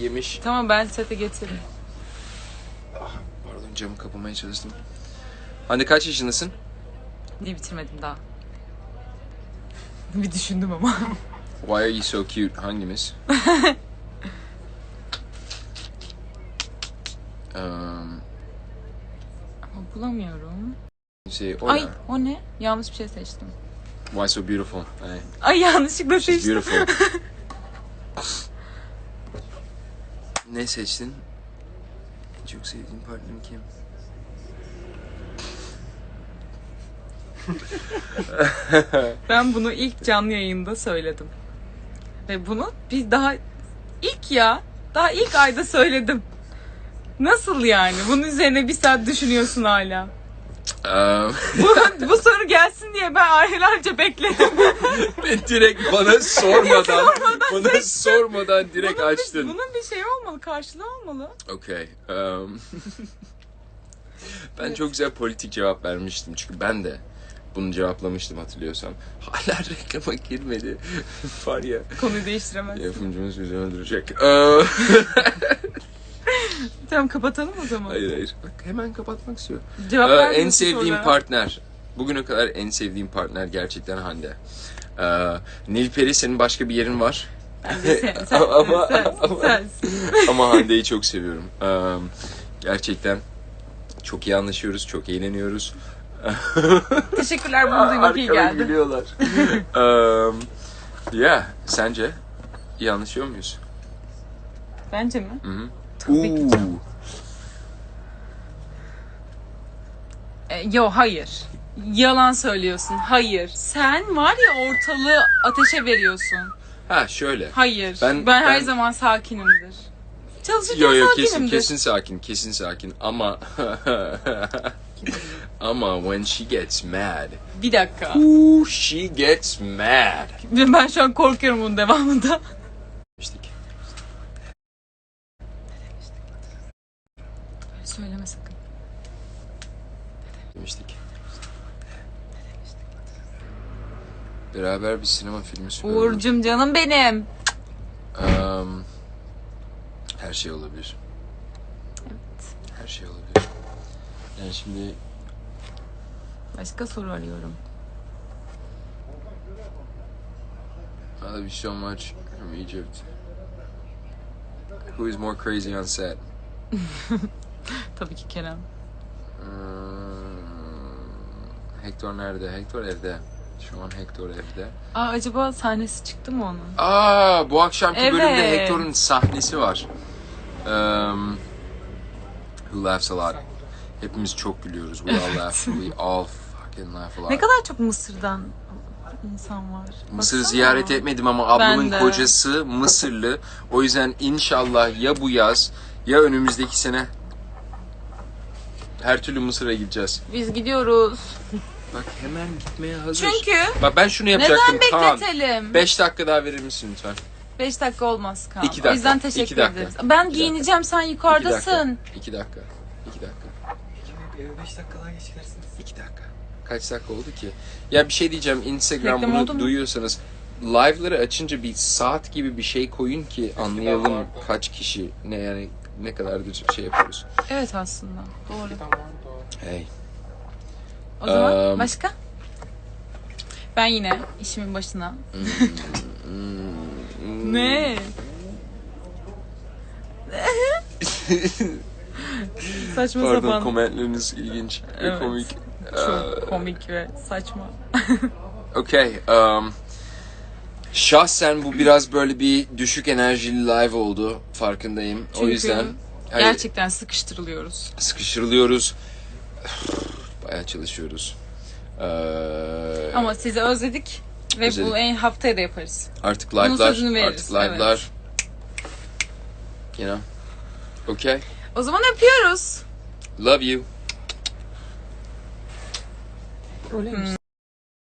Yemiş. Tamam ben sete getiririm. Pardon camı kapamaya çalıştım. Hande kaç yaşındasın? Niye bitirmedim daha? Bir düşündüm ama. Why are you so cute? Hangimiz? um, ama bulamıyorum. şey, o Ay ne? o ne? Yanlış bir şey seçtim. Why so beautiful? Hey, Ay yanlışlıkla she's seçtim. beautiful. ne seçtin? En çok sevdiğin partnerin kim? Ben bunu ilk canlı yayında söyledim. Ve bunu bir daha ilk ya daha ilk ayda söyledim. Nasıl yani? Bunun üzerine bir saat düşünüyorsun hala. Um, Bu, bu soru gelsin diye ben aylarca bekledim. direkt bana sormadan, bana sormadan direkt bunun, açtın. Bir, bunun bir şey olmalı, karşılığı olmalı. Okay. um, ben çok güzel politik cevap vermiştim çünkü ben de bunu cevaplamıştım hatırlıyorsam. Hala reklama girmedi. Var ya Konuyu değiştiremez. yapımcımız bizi öldürecek. Tamam kapatalım o zaman. hayır hayır. Bak hemen kapatmak istiyor. Cevap Ee, en sevdiğim sorulara. partner. Bugüne kadar en sevdiğim partner gerçekten Hande. Ee, Nilperi senin başka bir yerin var. Sen, sen, Ama- sen, ama- sensin. Ama Hande'yi çok seviyorum. Ee, gerçekten çok iyi anlaşıyoruz, çok eğleniyoruz. Teşekkürler bunu duymak iyi geldi. gülüyorlar. um, yeah, sence iyi anlaşıyor muyuz? Bence mi? Hı hı. Tabii ki canım. E, yo hayır. Yalan söylüyorsun. Hayır. Sen var ya ortalığı ateşe veriyorsun. Ha şöyle. Hayır. Ben, Ben- her ben- zaman sakinimdir. Çalışırken Yo yo sakinimdir. kesin kesin sakin, kesin sakin ama ama when she gets mad, Bir dakika. ooh, she gets mad. Ben şu an korkuyorum bunun devamında. Demiştik. Söyleme sakın. Demiştik. Beraber bir sinema filmi süper olur. Uğur'cum canım benim. Um, her şey olabilir. Her şey olabilir. Yani şimdi Başka soru arıyorum. I love you so much from Egypt. Who is more crazy on set? Tabii ki Kerem. Hmm, Hector nerede? Hector evde. Şu an Hector evde. Aa acaba sahnesi çıktı mı onun? Aa, bu akşamki bölümde Evet. Hector'un sahnesi var. Um, who laughs a lot. Hepimiz çok gülüyoruz. We all laugh. We all fucking laugh a lot. Ne kadar çok Mısır'dan insan var. Baksana. ziyaret etmedim ama ablamın kocası Mısırlı. O yüzden inşallah ya bu yaz ya önümüzdeki sene her türlü Mısır'a gideceğiz. Biz gidiyoruz. Bak hemen gitmeye hazır. Çünkü Bak ben şunu yapacaktım. neden Kaan. bekletelim? 5 dakika daha verir misin lütfen? 5 dakika olmaz Kaan. İki dakika, O yüzden iki teşekkür dakika, ederiz. iki Ben dakika. giyineceğim sen 2 yukarıdasın. dakika. 2 dakika. 2 dakika. 5 dakika daha geç gelirsiniz. 2 dakika. Kaç dakika oldu ki? Ya bir şey diyeceğim. Instagram Reklam oldu bunu duyuyorsanız live'ları açınca bir saat gibi bir şey koyun ki anlayalım kaç kişi ne yani ne kadardır şey yapıyoruz. Evet aslında. Doğru. Tamam doğru. Hey. O zaman Eee, başka? Ben yine işimin başına. ne? Saçma Pardon sapan. komentleriniz ilginç ve Evet. komik. Çok komik ve saçma. Okay. Um, şahsen bu biraz böyle bir düşük enerjili live oldu. Farkındayım. o Çünkü yüzden Hayır, Gerçekten sıkıştırılıyoruz. sıkıştırılıyoruz. Bayağı çalışıyoruz. Ee, Ama sizi özledik ve Özledik. bu en haftaya da yaparız. artık live'lar, artık live'lar. You know. Okay. O zaman öpüyoruz. Love you. Mi?